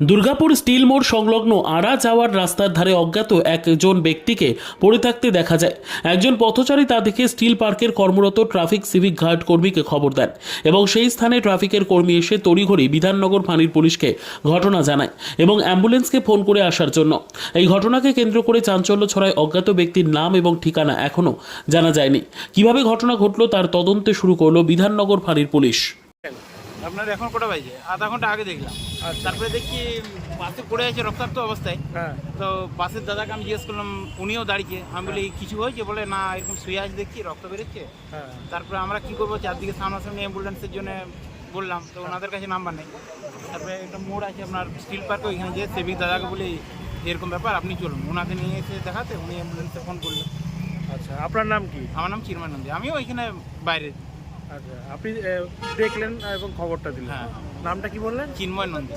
Durgapur still মোড় সংলগ্ন আড়া যাওয়ার রাস্তার ধারে অজ্ঞাত একজন ব্যক্তিকে পড়ে থাকতে দেখা যায়। একজন পথচারী তা দেখে স্টিল পার্কের কর্মরত ট্রাফিক সিভিক গার্ড কর্মীকে খবর দেন এবং সেই স্থানে ট্রাফিকের কর্মী এসে তড়িঘড়ি বিধাননগর ফাঁড়ির পুলিশকে ঘটনা জানায় এবং অ্যাম্বুলেন্সকে ফোন করে আসার জন্য। এই ঘটনাকে কেন্দ্র করে চাঞ্চল্য ছড়ায় অজ্ঞাত ব্যক্তির নাম এবং ঠিকানা এখনও জানা যায়নি। কীভাবে ঘটনা ঘটল তার তদন্তে শুরু করল বিধাননগর ফাঁড়ির পুলিশ। আপনার এখন কটা বাজে? আধা ঘণ্টা আগে দেখলাম। তারপরে দেখি বাসে পড়ে আছে রক্তাক্ত অবস্থায়। হ্যাঁ। তো বাসের দাদাকে আমি জিজ্ঞেস করলাম উনিও দাঁড়িয়ে? আমি বলি কিছু হয়েছে? বলে না এরকম শুয়ে আছে দেখছি রক্ত বেরোচ্ছে। হ্যাঁ। তারপরে আমরা কি করব চারদিকে সামনাসামনি অ্যাম্বুলেন্সের জন্য বললাম তো ওনাদের কাছে নাম্বার নেই। তারপরে একটা মোড় আছে আপনার স্টিল পার্কে ওইখানে যে সেবিক দাদাকে বলি এরকম ব্যাপার আপনি চলুন। ওনাকে নিয়ে এসে দেখাতে উনি অ্যাম্বুলেন্সে ফোন করলেন আচ্ছা আপনার নাম কি? আমার নাম চিরমানন্দী। আমিও ওইখানে বাইরে। আচ্ছা আপনি দেখলেন এবং খবরটা দিলেন। হ্যাঁ। নামটা কি বললেন? চিন্ময় নন্দী।